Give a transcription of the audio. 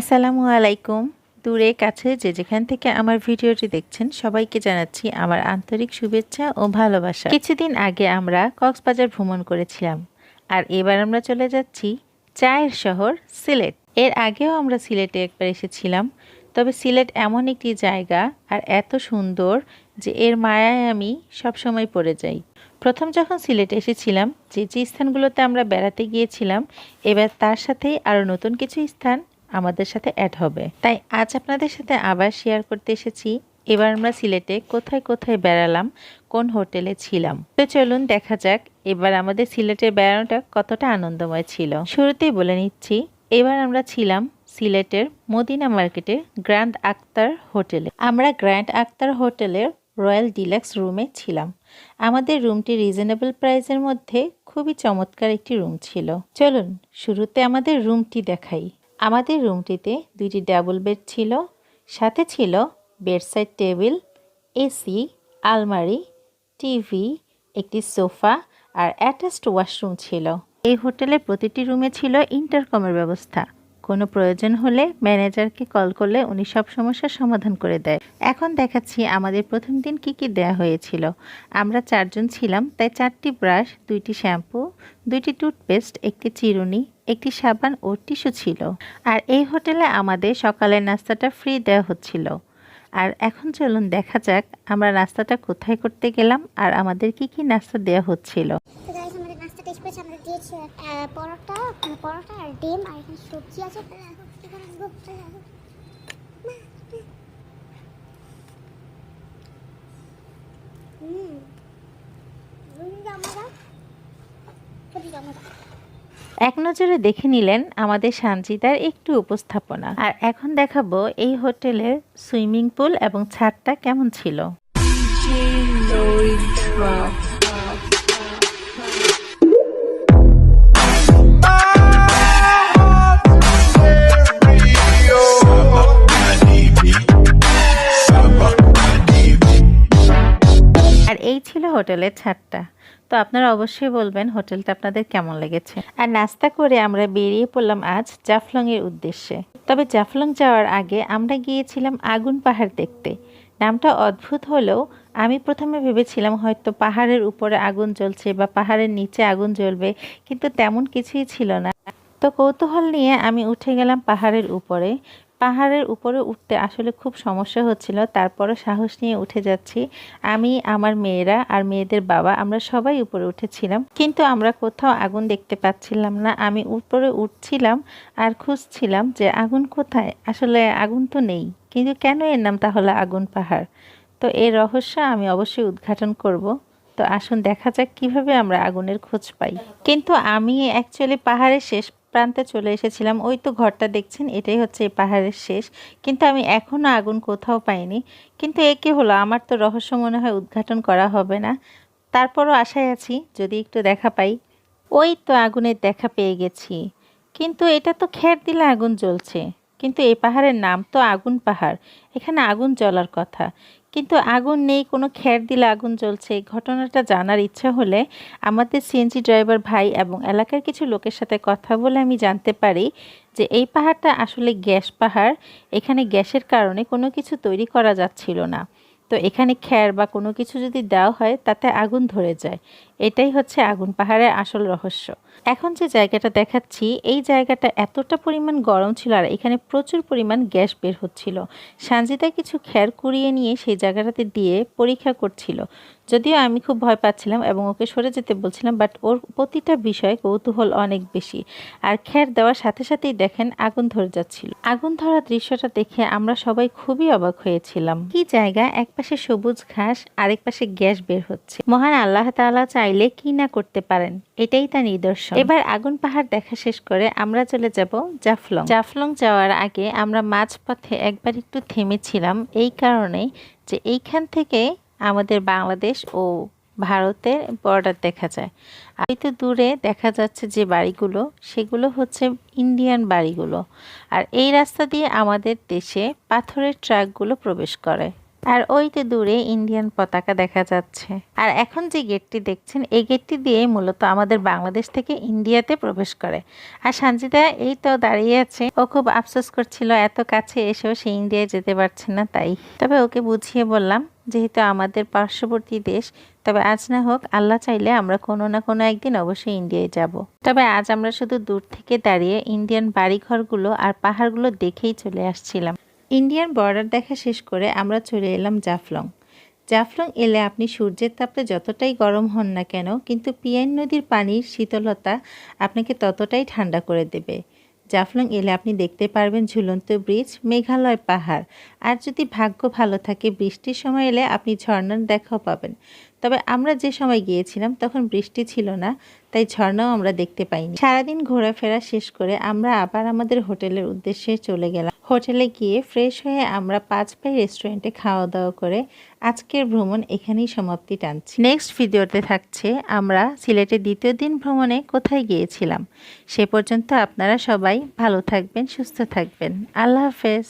আসসালামু আলাইকুম। দূরে কাছে যে যেখান থেকে আমার ভিডিওটি দেখছেন, সবাইকে জানাচ্ছি আমার আন্তরিক শুভেচ্ছা ও ভালোবাসা। কিছুদিন আগে আমরা কক্সবাজার ভ্রমণ করেছিলাম আর এবার আমরা চলে যাচ্ছি চায়ের শহর সিলেট। এর আগেও আমরা সিলেটে একবার এসেছিলাম, তবে সিলেট এমন একটি জায়গা আর এত সুন্দর যে এর মায়ায় আমি সবসময় পড়ে যাই। প্রথম যখন সিলেটে এসেছিলাম, যে যে স্থানগুলোতে আমরা বেড়াতে গিয়েছিলাম, এবার তার সাথেই আরও নতুন কিছু স্থান আমাদের সাথে অ্যাড হবে। তাই আজ আপনাদের সাথে আবার শেয়ার করতে এসেছি। এবার আমরা সিলেটে কোথায় কোথায় বেড়ালাম, কোন হোটেলে ছিলাম। তো চলুন দেখা যাক, এবার আমাদের সিলেটের বেড়ানোটা কতটা আনন্দময় ছিল। শুরুতেই বলে নিচ্ছি, এবার আমরা ছিলাম সিলেটের মদিনা মার্কেটের গ্র্যান্ড আক্তার হোটেলে। আমরা গ্র্যান্ড আক্তার হোটেলের রয়্যাল ডিলাক্স রুমে ছিলাম। আমাদের রুমটি রিজনেবল প্রাইসের মধ্যে খুবই চমৎকার একটি রুম ছিল। চলুন শুরুতে আমাদের রুমটি দেখাই। আমাদের রুমটিতে দুইটি ডাবল বেড ছিল, সাথে ছিল বেডসাইড টেবিল এসি আলমারি টিভি একটি সোফা আর অ্যাটাচড ওয়াশরুম ছিল। এই হোটেলের প্রতিটি রুমে ছিল ইন্টারকমের ব্যবস্থা। কোনো প্রয়োজন হলে ম্যানেজারকে কল করলে উনি সব সমস্যার সমাধান করে দেয়। এখন দেখাচ্ছি আমাদের প্রথম দিন কি কি দেয়া হয়েছিল। আমরা চারজন ছিলাম, তাই চারটি ব্রাশ দুইটি শ্যাম্পু দুইটি টুথপেস্ট একটি চিরুনি একটি সাবান ও টিস্যু ছিল আর এই হোটেলে আমাদের সকালের নাস্তাটা ফ্রি দেওয়া হচ্ছিল আর এখন চলুন দেখা যাক আমরা নাস্তাটা কোথায় করতে গেলাম আর আমাদের কি কি নাস্তা দেওয়া হচ্ছিল পরোটা মানে পরোটা। হুম। খুবই জামাটা। এক নজরে দেখে নিলেন আমাদের সানজিদার একটু উপস্থাপনা। আর এখন দেখাবো এই হোটেলের সুইমিং পুল এবং ছাদটা কেমন ছিল। আর এই ছিল হোটেলের ছাদটা। তো আপনারা অবশ্যই বলবেন হোটেলটা আপনাদের কেমন লেগেছে। আর নাস্তা করে আমরা বেরিয়ে পড়লাম আজ জাফলং এর উদ্দেশ্যে। তবে জাফলং যাওয়ার আগে আমরা গিয়েছিলাম আগুন পাহাড় দেখতে। নামটা অদ্ভুত হলেও আমি প্রথমে ভেবেছিলাম হয়তো পাহাড়ের উপরে আগুন জ্বলছে বা পাহাড়ের নিচে আগুন জ্বলবে, কিন্তু তেমন কিছুই ছিল না। তো কৌতূহল নিয়ে আমি উঠে গেলাম পাহাড়ের উপরে। পাহাড়ের উপরে উঠতে আসলে খুব সমস্যা হচ্ছিল, তারপরও সাহস নিয়ে উঠে যাচ্ছি। আমি, আমার মেয়েরা আর মেয়েদের বাবা, আমরা সবাই উপরে উঠেছিলাম। কিন্তু আমরা কোথাও আগুন দেখতে পাচ্ছিলাম না। আমি উপরে উঠছিলাম আর খুঁজছিলাম যে আগুন কোথায়? আসলে আগুন তো নেই। কিন্তু কেন এর নাম তাহলে আগুন পাহাড়? তো এই রহস্য আমি অবশ্যই উদ্ঘাটন করব। তো আসুন দেখা যাক কীভাবে আমরা আগুনের খোঁজ পাই। কিন্তু আমি অ্যাকচুয়ালি পাহাড়ের শেষ প্রান্তে চলে এসেছিলাম। ওই তো ঘরটা দেখছেন, এটাই হচ্ছে এই পাহাড়ের শেষ। কিন্তু আমি এখনও আগুন কোথাও পাইনি। কিন্তু এ কি হলো? আমার তো রহস্য মনে হয় উদ্ঘাটন করা হবে না। তারপরও আশায় আছি, যদি একটু দেখা পাই। ওই তো আগুনের দেখা পেয়ে গেছি। কিন্তু এটা তো খের দিলে আগুন জ্বলছে। কিন্তু এই পাহাড়ের নাম তো আগুন পাহাড়। এখানে আগুন জ্বলার কথা। কিন্তু আগুন নেই, কোনো খ্যার দিলে আগুন জ্বলছে ঘটনাটা জানার ইচ্ছা হলে আমাদের সিএনজি ড্রাইভার ভাই এবং এলাকার কিছু লোকের সাথে কথা বলে আমি জানতে পারি যে এই পাহাড়টা আসলে গ্যাস পাহাড়, এখানে গ্যাসের কারণে কোনো কিছু তৈরি করা যাচ্ছিল না। তো এখানে খ্যার বা কোনো কিছু যদি দেওয়া হয়, তাতে আগুন ধরে যায়। এটাই হচ্ছে আগুন পাহাড়ের আসল রহস্য। এখন যে জায়গাটা দেখাচ্ছি, এই জায়গাটা এতটা পরিমাণ গরম ছিল আর এখানে প্রচুর পরিমাণ গ্যাস বের হচ্ছিল। সানজিদা কিছু খ্যার কুড়িয়ে নিয়ে সেই জায়গাটাতে দিয়ে পরীক্ষা করছিল। যদিও আমি খুব ভয় পাচ্ছিলাম এবং ওকে সরে যেতে বলছিলাম, বাট ওর প্রতিটা বিষয়ে কৌতূহল অনেক বেশি। আর খ্যার দেওয়ার সাথে সাথেই দেখেন আগুন ধরে যাচ্ছিল। আগুন ধরা দৃশ্যটা দেখে আমরা সবাই খুবই অবাক হয়েছিলাম। কি জায়গা? এক পাশে সবুজ ঘাস, আরেক পাশে গ্যাস বের হচ্ছে। মহান আল্লাহ তাআলা চাইলে কি না করতে পারেন, এটাই তার নিদর্শন। এবার আগুন পাহাড় দেখা শেষ করে আমরা চলে যাব জাফলং। জাফলং যাওয়ার আগে আমরা মাঝপথে একবার একটু থেমেছিলাম এই কারণে যে এইখান থেকে আমাদের বাংলাদেশ ও ভারতের বর্ডার দেখা যায়। আর তো দূরে দেখা যাচ্ছে যে বাড়িগুলো, সেগুলো হচ্ছে ইন্ডিয়ান বাড়িগুলো। আর এই রাস্তা দিয়ে আমাদের দেশে পাথরের ট্রাকগুলো প্রবেশ করে। আর ওই দূরে ইন্ডিয়ান পতাকা দেখা যাচ্ছে। আর এখন যে গেটটি দেখছেন, এই গেটটি দিয়ে মূলত আমাদের বাংলাদেশ থেকে ইন্ডিয়াতে প্রবেশ করে। আর সানজিদা, এই তো দাঁড়িয়ে আছে। ও খুব আফসোস করছিল, এত কাছে এসেও সে ইন্ডিয়ায় যেতে পারছে না তাই। তবে ওকে বুঝিয়ে বললাম, যেহেতু আমাদের পার্শ্ববর্তী দেশ, তবে আজ না হোক আল্লাহ চাইলে আমরা কোনো না কোনো একদিন অবশ্যই ইন্ডিয়ায় যাব। তবে আজ আমরা শুধু দূর থেকে দাঁড়িয়ে ইন্ডিয়ান বাড়িঘরগুলো আর পাহাড়গুলো দেখেই চলে আসছিলাম। ইন্ডিয়ান বর্ডার দেখা শেষ করে আমরা চলে এলাম জাফলং। জাফলং এলে আপনি সূর্যের তাপে যতটাই গরম হন না কেন, কিন্তু পিয়াইন নদীর পানির শীতলতা আপনাকে ততটাই ঠান্ডা করে দেবে। জাফলং এলে আপনি দেখতে পারবেন ঝুলন্ত ব্রিজ, মেঘালয় পাহাড়। আর যদি ভাগ্য ভালো থাকে, বৃষ্টির সময় এলে আপনি ঝর্ণার দেখাও পাবেন। তবে আমরা যে সময় গিয়েছিলাম তখন বৃষ্টি ছিল না, তাই ঝর্ণাও আমরা দেখতে পাইনি। সারাদিন ঘোরাফেরা শেষ করে আমরা আবার আমাদের হোটেলের উদ্দেশ্যে চলে গেলাম। হোটেলে গিয়ে ফ্রেশ হয়ে আমরা পাঁচ পাই রেস্টুরেন্টে খাওয়া দাওয়া করে আজকের ভ্রমণ এখানেই সমাপ্তি টানছি। নেক্সট ভিডিওতে থাকছে আমরা সিলেটের দ্বিতীয় দিন ভ্রমণে কোথায় গিয়েছিলাম। সে পর্যন্ত আপনারা সবাই ভালো থাকবেন, সুস্থ থাকবেন। আল্লাহ হাফেজ।